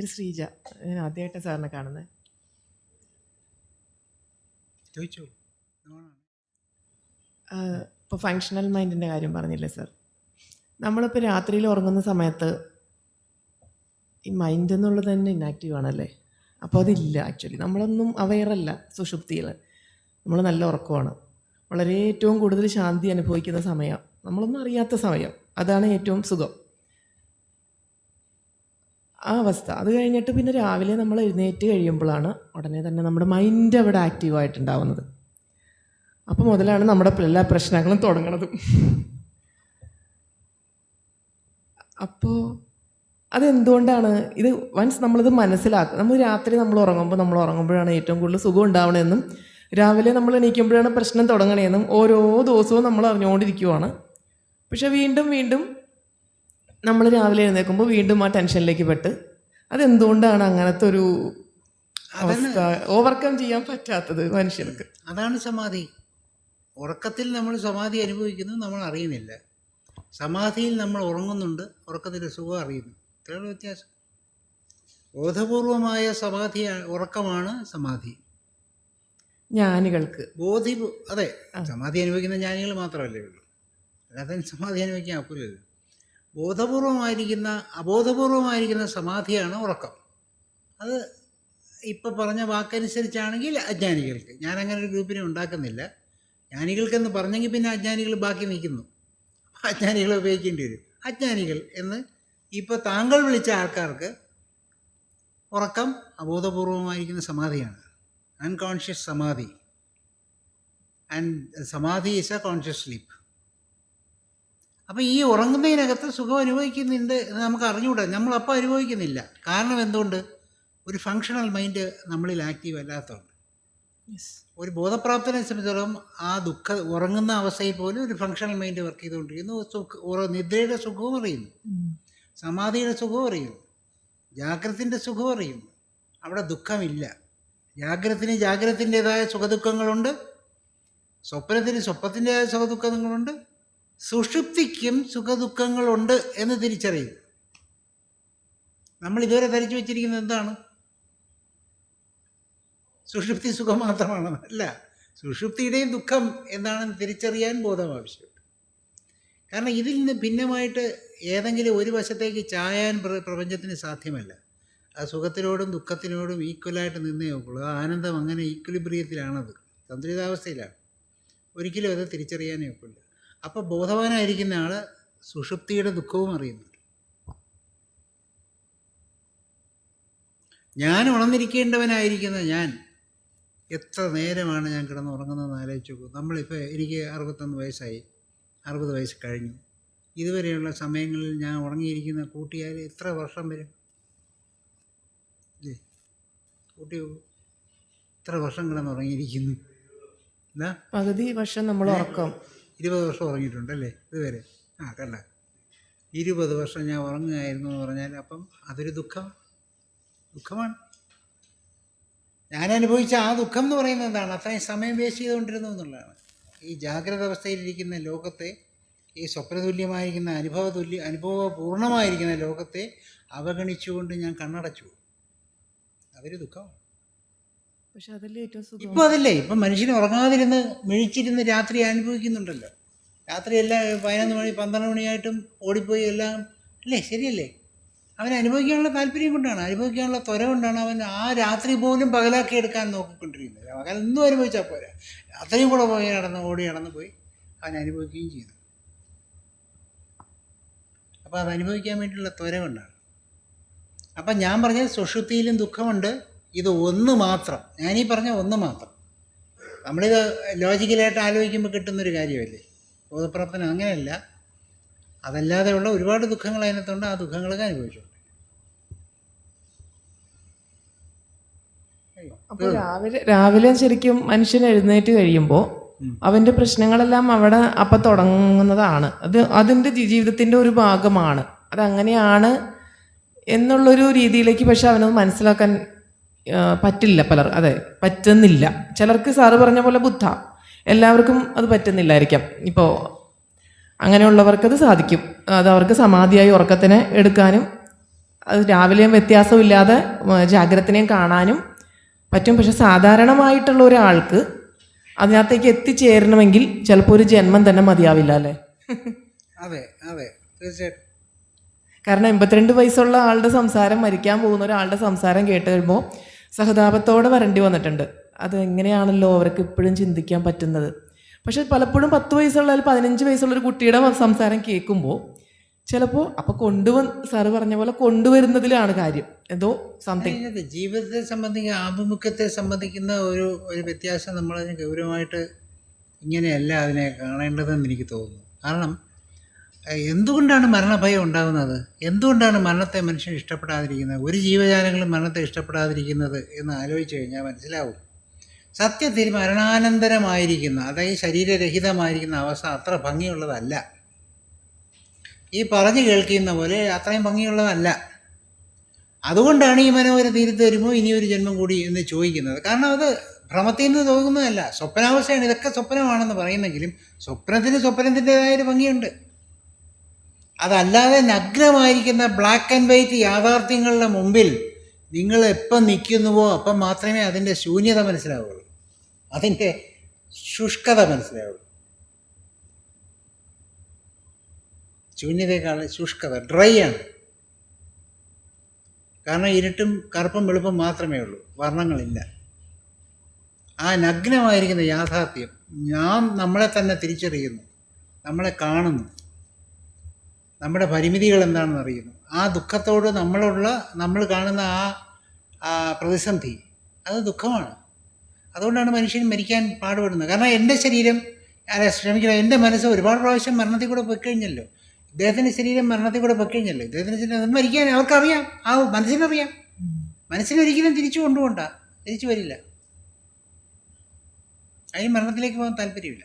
പേര് ശ്രീജ. ഞാൻ ആദ്യമായിട്ട് സാറിനെ കാണുന്നത്? ഇപ്പോൾ ഫങ്ഷണൽ മൈൻഡിന്റെ കാര്യം പറഞ്ഞില്ലേ സാർ? നമ്മളിപ്പോൾ രാത്രിയിൽ ഉറങ്ങുന്ന സമയത്ത് ഈ മൈൻഡ് എന്നുള്ളത് തന്നെ ഇന്നാക്റ്റീവ് ആണല്ലേ? അപ്പോൾ അതില്ല ആക്ച്വലി നമ്മളൊന്നും അവയറല്ല സുഷുപ്തിയിൽ നമ്മൾ നല്ല ഉറക്കമാണ്. വളരെ ഏറ്റവും കൂടുതൽ ശാന്തി അനുഭവിക്കുന്ന സമയം. നമ്മളൊന്നും അറിയാത്ത സമയം. അതാണ് ഏറ്റവും സുഖം. ആ അവസ്ഥ. അത് കഴിഞ്ഞിട്ട് പിന്നെ രാവിലെ നമ്മൾ എഴുന്നേറ്റ് കഴിയുമ്പോഴാണ് ഉടനെ തന്നെ നമ്മുടെ മൈൻഡ് അവിടെ ആക്റ്റീവായിട്ടുണ്ടാവുന്നത് അപ്പോൾ മുതലാണ് നമ്മുടെ എല്ലാ പ്രശ്നങ്ങളും തുടങ്ങണത്. അപ്പോൾ അതെന്തുകൊണ്ടാണ്? ഇത് വൺസ് നമ്മളിത് മനസ്സിലാക്കുക നമ്മൾ രാത്രി നമ്മൾ ഉറങ്ങുമ്പോൾ നമ്മൾ ഉറങ്ങുമ്പോഴാണ് ഏറ്റവും കൂടുതൽ സുഖം ഉണ്ടാവണമെന്നും രാവിലെ നമ്മൾ എണീക്കുമ്പോഴാണ് പ്രശ്നം തുടങ്ങണമെന്നും ഓരോ ദിവസവും നമ്മൾ അറിഞ്ഞുകൊണ്ടിരിക്കുവാണ്. പക്ഷെ വീണ്ടും വീണ്ടും നമ്മൾ രാവിലെ എഴുന്നേൽക്കുമ്പോൾ വീണ്ടും ആ ടെൻഷനിലേക്ക് പെട്ട് അതെന്തുകൊണ്ടാണ് അങ്ങനത്തെ ഒരു അവസ്ഥ? ഓവർകം ചെയ്യാൻ പറ്റാത്തത് മനുഷ്യർക്ക്. അതാണ് സമാധി. ഉറക്കത്തിൽ നമ്മൾ സമാധി അനുഭവിക്കുന്നത് നമ്മൾ അറിയുന്നില്ല. സമാധിയിൽ നമ്മൾ ഉറങ്ങുന്നുണ്ട് ഉറക്കത്തിന്റെ സുഖം അറിയുന്നു. ഇത്രയുള്ള വ്യത്യാസം. ബോധപൂർവമായ സമാധി ഉറക്കമാണ് സമാധി. ജ്ഞാനികൾക്ക്. ബോധി അതെ സമാധി അനുഭവിക്കുന്ന ജ്ഞാനികൾ മാത്രമല്ലേ ഉള്ളൂ. അല്ലാതെ സമാധി അനുഭവിക്കാൻ ഒക്കില്ലല്ലോ ബോധപൂർവമായിരിക്കുന്ന അബോധപൂർവമായിരിക്കുന്ന സമാധിയാണ് ഉറക്കം. അത് ഇപ്പം പറഞ്ഞ വാക്കനുസരിച്ചാണെങ്കിൽ അജ്ഞാനികൾക്ക്. ഞാൻ അങ്ങനെ ഒരു ഗ്രൂപ്പിനെ ഉണ്ടാക്കുന്നില്ല. ജ്ഞാനികൾക്കെന്ന് പറഞ്ഞെങ്കിൽ പിന്നെ അജ്ഞാനികൾ ബാക്കി നിൽക്കുന്നു. അജ്ഞാനികളെ ഉപയോഗിക്കേണ്ടി വരും. അജ്ഞാനികൾ എന്ന് ഇപ്പോൾ താങ്കൾ വിളിച്ച ആൾക്കാർക്ക് ഉറക്കം അബോധപൂർവമായിരിക്കുന്ന സമാധിയാണ്. അൺകോൺഷ്യസ് സമാധി. ആൻഡ് സമാധി ഈസ് എ കോൺഷ്യസ് സ്ലീപ്പ് അപ്പോൾ ഈ ഉറങ്ങുന്നതിനകത്ത് സുഖം അനുഭവിക്കുന്നുണ്ട് എന്ന് നമുക്ക് അറിഞ്ഞുകൂടാ. നമ്മളപ്പോൾ അനുഭവിക്കുന്നില്ല. കാരണം എന്തുകൊണ്ട്? ഒരു ഫങ്ഷണൽ മൈൻഡ് നമ്മളിൽ ആക്റ്റീവ് അല്ലാത്തതുകൊണ്ട്. ഒരു ബോധപ്രാപ്തനെ സംബന്ധിച്ചിടത്തോളം ആ ദുഃഖ ഉറങ്ങുന്ന അവസ്ഥയിൽ പോലും ഒരു ഫങ്ഷണൽ മൈൻഡ് വർക്ക് ചെയ്തുകൊണ്ടിരിക്കുന്നു. സുഖ നിദ്രയുടെ സുഖവും അറിയുന്നു. സമാധിയുടെ സുഖവും അറിയുന്നു. ജാഗ്രത്തിന്റെ സുഖവും അറിയുന്നു. അവിടെ ദുഃഖമില്ല. ജാഗ്രത്തിന് ജാഗ്രത്തിന്റെതായ സുഖദുഃഖങ്ങളുണ്ട്. സ്വപ്നത്തിന് സ്വപ്നത്തിന്റെതായ സുഖദുഃഖങ്ങളുണ്ട്. സുഷുപ്തിക്കും സുഖദുഃഖങ്ങളുണ്ട് എന്ന് തിരിച്ചറിയും. നമ്മൾ ഇതുവരെ ധരിച്ചു വെച്ചിരിക്കുന്നത് എന്താണ്? സുഷുപ്തി സുഖം മാത്രമാണ്. അല്ല സുഷുപ്തിയുടെയും ദുഃഖം എന്താണെന്ന് തിരിച്ചറിയാൻ ബോധം ആവശ്യമുണ്ട്. കാരണം ഇതിൽ നിന്ന് ഭിന്നമായിട്ട് ഏതെങ്കിലും ഒരു വശത്തേക്ക് ചായാൻ പ്ര- പ്രപഞ്ചത്തിന് സാധ്യമല്ല. ആ സുഖത്തിനോടും ദുഃഖത്തിനോടും ഈക്വലായിട്ട് നിന്നേ നോക്കുള്ളൂ ആ ആനന്ദം അങ്ങനെ ഈക്വലിബ്രിയത്തിലാണത്. സന്തുലിതാവസ്ഥയിലാണ് ഒരിക്കലും അത് തിരിച്ചറിയാനേ ഒക്കില്ല. അപ്പോൾ ബോധവാനായിരിക്കുന്ന ആൾ സുഷുപ്തിയുടെ ദുഃഖവും അറിയുന്നുണ്ട് ഞാൻ ഉണർന്നിരിക്കേണ്ടവനായിരിക്കുന്ന ഞാൻ എത്ര നേരമാണ് ഞാൻ കിടന്നുറങ്ങുന്നതെന്ന് ആലോചിച്ച് നോക്കൂ. നമ്മളിപ്പോൾ എനിക്ക് അറുപത്തൊന്ന് വയസ്സായി. അറുപത് വയസ്സ് കഴിഞ്ഞു. ഇതുവരെയുള്ള സമയങ്ങളിൽ ഞാൻ ഉറങ്ങിയിരിക്കുന്ന കൂട്ടിയാൽ എത്ര വർഷം വരും? കൂട്ടി എത്ര വർഷം കിടന്നുറങ്ങിയിരിക്കുന്നു? പകുതി വർഷം നമ്മൾ ഉറക്കം. ഇരുപത് വർഷം ഉറങ്ങിയിട്ടുണ്ടല്ലേ ഇതുവരെ? ആ കണ്ട ഇരുപത് വർഷം ഞാൻ ഉറങ്ങുകയായിരുന്നു എന്ന് പറഞ്ഞാൽ അപ്പം അതൊരു ദുഃഖം. ദുഃഖമാണ്. ഞാൻ അനുഭവിച്ച ആ ദുഃഖം എന്ന് പറയുന്നത് എന്താണ്? അത്രയും സമയം വേസ്റ്റ് ചെയ്തുകൊണ്ടിരുന്നു എന്നുള്ളതാണ്. ഈ ജാഗ്രത അവസ്ഥയിലിരിക്കുന്ന ലോകത്തെ ഈ സ്വപ്നതുല്യമായിരിക്കുന്ന അനുഭവ തുല്യ അനുഭവപൂർണമായിരിക്കുന്ന ലോകത്തെ അവഗണിച്ചുകൊണ്ട് ഞാൻ കണ്ണടച്ചു. അതൊരു ദുഃഖമാണ്. പക്ഷെ അതല്ലേ ഏറ്റവും സുഖം. ഇപ്പോൾ അതല്ലേ ഇപ്പം മനുഷ്യന് ഉറങ്ങാതിരുന്ന് മിഴിച്ചിരുന്ന് രാത്രി അനുഭവിക്കുന്നുണ്ടല്ലോ. രാത്രി എല്ലാം പതിനൊന്ന് മണി പന്ത്രണ്ട് മണിയായിട്ടും ഓടിപ്പോയി എല്ലാം അല്ലേ? ശരിയല്ലേ? അവൻ അനുഭവിക്കാനുള്ള താല്പര്യം കൊണ്ടാണ് അനുഭവിക്കാനുള്ള ത്വര കൊണ്ടാണ് അവൻ ആ രാത്രി പോലും പകലാക്കി എടുക്കാൻ നോക്കിക്കൊണ്ടിരിക്കുന്നത്. പകൽ ഒന്നും അനുഭവിച്ചാൽ പോരാ. രാത്രിയും കൂടെ പോയി നടന്ന് ഓടി നടന്ന് പോയി അവൻ അനുഭവിക്കുകയും ചെയ്തു. അപ്പോൾ അത് അനുഭവിക്കാൻ വേണ്ടിയുള്ള ത്വര കൊണ്ടാണ്. അപ്പം ഞാൻ പറഞ്ഞത് സുഷുതിയിലും ദുഃഖമുണ്ട്. ഇത് ഒന്ന് മാത്രം. ഞാനീ പറഞ്ഞ ഒന്ന് മാത്രം. നമ്മളിത് ലോജിക്കലായിട്ട് ആലോചിക്കുമ്പോൾ കിട്ടുന്നൊരു കാര്യമല്ലേ? ബോധപ്രാപ്തന അങ്ങനെയല്ല. അതല്ലാതെയുള്ള ഒരുപാട് ദുഃഖങ്ങൾ അതിനകത്തുണ്ട്. ആ ദുഃഖങ്ങളൊക്കെ അനുഭവിച്ചു അപ്പോൾ രാവിലെ രാവിലെ ശരിക്കും മനുഷ്യൻ എഴുന്നേറ്റ് കഴിയുമ്പോൾ അവന്റെ പ്രശ്നങ്ങളെല്ലാം അവിടെ അപ്പം തുടങ്ങുന്നതാണ്. അത് അതിന്റെ ജീവിതത്തിന്റെ ഒരു ഭാഗമാണ്. അതങ്ങനെയാണ് എന്നുള്ളൊരു രീതിയിലേക്ക് പക്ഷെ അവനത് മനസ്സിലാക്കാൻ പറ്റില്ല പലർ. അതെ പറ്റുന്നില്ല. ചിലർക്ക് സാറ് പറഞ്ഞ പോലെ ബുദ്ധ. എല്ലാവർക്കും അത് പറ്റുന്നില്ലായിരിക്കാം. ഇപ്പോൾ അങ്ങനെയുള്ളവർക്കത് സാധിക്കും. അത് അവർക്ക് സമാധിയായി ഉറക്കത്തിനെ എടുക്കാനും അത് രാവിലെയും വ്യത്യാസമില്ലാതെ ജാഗ്രതനെയും കാണാനും പറ്റും. പക്ഷെ സാധാരണമായിട്ടുള്ള ഒരാൾക്ക് അതിനകത്തേക്ക് എത്തിച്ചേരണമെങ്കിൽ ചിലപ്പോൾ ഒരു ജന്മം തന്നെ മതിയാവില്ല അല്ലേ? അതെ അതെ. തീർച്ചയായിട്ടും. കാരണം എൺപത്തിരണ്ട് വയസ്സുള്ള ആളുടെ സംസാരം മരിക്കാൻ പോകുന്ന ഒരാളുടെ സംസാരം കേട്ട് കഴിയുമ്പോൾ സഹതാപത്തോടെ വരേണ്ടി വന്നിട്ടുണ്ട്. അത് എങ്ങനെയാണല്ലോ അവർക്ക് ഇപ്പോഴും ചിന്തിക്കാൻ പറ്റുന്നത്. പക്ഷെ പലപ്പോഴും പത്ത് വയസ്സുള്ള അല്ലെങ്കിൽ പതിനഞ്ച് വയസ്സുള്ള ഒരു കുട്ടിയുടെ സംസാരം കേൾക്കുമ്പോൾ ചിലപ്പോൾ അപ്പോൾ കൊണ്ടുവന്ന് സാറ് പറഞ്ഞ പോലെ കൊണ്ടുവരുന്നതിലാണ് കാര്യം. എന്തോ സംതിങ് ജീവിതത്തെ സംബന്ധിക്കുന്ന ആഭിമുഖ്യത്തെ സംബന്ധിക്കുന്ന ഒരു ഒരു വ്യത്യാസം നമ്മളതിന് ഗൗരവമായിട്ട് ഇങ്ങനെയല്ല അതിനെ കാണേണ്ടതെന്ന് എനിക്ക് തോന്നുന്നു. കാരണം എന്തുകൊണ്ടാണ് മരണഭയം ഉണ്ടാകുന്നത്? എന്തുകൊണ്ടാണ് മരണത്തെ മനുഷ്യൻ ഇഷ്ടപ്പെടാതിരിക്കുന്നത്? ഒരു ജീവജാലങ്ങളും മരണത്തെ ഇഷ്ടപ്പെടാതിരിക്കുന്നത് എന്ന് ആലോചിച്ച് കഴിഞ്ഞാൽ മനസ്സിലാവും. സത്യത്തിൽ മരണാനന്തരമായിരിക്കുന്ന അതായത് ശരീരരഹിതമായിരിക്കുന്ന അവസ്ഥ അത്ര ഭംഗിയുള്ളതല്ല. ഈ പറഞ്ഞു കേൾക്കുന്ന പോലെ അത്രയും ഭംഗിയുള്ളതല്ല. അതുകൊണ്ടാണ് ഈ മനോഹര തീരത്ത് വരുമ്പോൾ ഇനിയൊരു ജന്മം കൂടി എന്ന് ചോദിക്കുന്നത്. കാരണം അത് ഭ്രമത്തിൽ നിന്ന് തോന്നുന്നതല്ല സ്വപ്നാവസ്ഥയാണ്. ഇതൊക്കെ സ്വപ്നമാണെന്ന് പറയുന്നെങ്കിലും സ്വപ്നത്തിന് സ്വപ്നത്തിന്റെതായ ഒരു ഭംഗിയുണ്ട്. അതല്ലാതെ നഗ്നമായിരിക്കുന്ന ബ്ലാക്ക് ആൻഡ് വൈറ്റ് യാഥാർത്ഥ്യങ്ങളുടെ മുമ്പിൽ നിങ്ങൾ എപ്പം നിൽക്കുന്നുവോ അപ്പം മാത്രമേ അതിന്റെ ശൂന്യത മനസ്സിലാവുള്ളൂ. അതിന്റെ ശുഷ്കത മനസ്സിലാവുള്ളൂ. ശൂന്യതയെക്കാൾ ശുഷ്കത ഡ്രൈ ആണ്. കാരണം ഇരുട്ടും കറുപ്പും വെളുപ്പും മാത്രമേ ഉള്ളൂ. വർണങ്ങളില്ല. ആ നഗ്നമായിരിക്കുന്ന യാഥാർത്ഥ്യം ഞാൻ നമ്മളെ തന്നെ തിരിച്ചറിയുന്നു. നമ്മളെ കാണുന്നു. നമ്മുടെ പരിമിതികൾ എന്താണെന്ന് അറിയുന്നു. ആ ദുഃഖത്തോട് നമ്മളുള്ള നമ്മൾ കാണുന്ന ആ പ്രതിസന്ധി അത് ദുഃഖമാണ്. അതുകൊണ്ടാണ് മനുഷ്യൻ മരിക്കാൻ പാടുപെടുന്നത്. കാരണം എന്റെ ശരീരം അല്ല ക്ഷമിക്കണം എന്റെ മനസ്സ് ഒരുപാട് പ്രാവശ്യം മരണത്തിൽ കൂടെ പോയി കഴിഞ്ഞല്ലോ ഇദ്ദേഹത്തിന്റെ ശരീരം മരണത്തിൽ കൂടെ പോയി കഴിഞ്ഞല്ലോ ഇദ്ദേഹത്തിന്റെ ശരീരം മരിക്കാൻ അവർക്കറിയാം. ആ മനസ്സിനറിയാം. മനസ്സിനൊരിക്കലും തിരിച്ചു കൊണ്ടുപോണ്ട തിരിച്ചു വരില്ല. അതിന് മരണത്തിലേക്ക് പോകാൻ താല്പര്യമില്ല.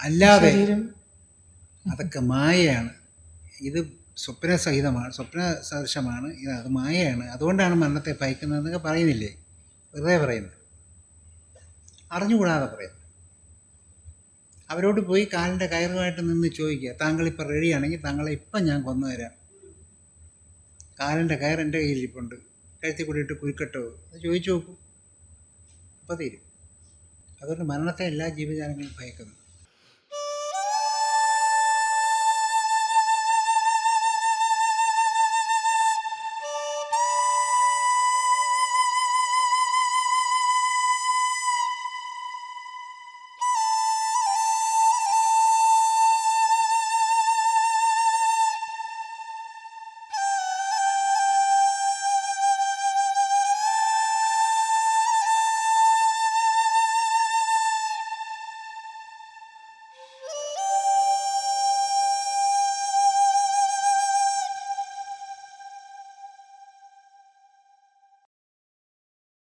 അല്ലാതെ അതൊക്കെ മായയാണ്. ഇത് സ്വപ്ന സഹിതമാണ് സ്വപ്ന സദൃശമാണ് ഇത് അത് മായയാണ്. അതുകൊണ്ടാണ് മരണത്തെ ഭയക്കുന്നതെന്നൊക്കെ പറയുന്നില്ലേ? വെറുതെ പറയുന്നത് അറിഞ്ഞുകൂടാതെ പറയുന്നത് അവരോട് പോയി കാലിന്റെ കയറുമായിട്ട് നിന്ന് ചോദിക്കുക താങ്കളിപ്പോൾ റെഡിയാണെങ്കിൽ താങ്കളെ ഇപ്പം ഞാൻ കൊന്നു തരാം. കാലിന്റെ കയർ എന്റെ കയ്യിലിരിപ്പുണ്ട്. കഴുത്തി കൂടിയിട്ട് കുരുക്കട്ടോ? അത് ചോദിച്ചു നോക്കൂ. അപ്പോൾ തീരും. അതുകൊണ്ട് മരണത്തെ എല്ലാ ജീവജാലങ്ങളും ഭയക്കുന്നു.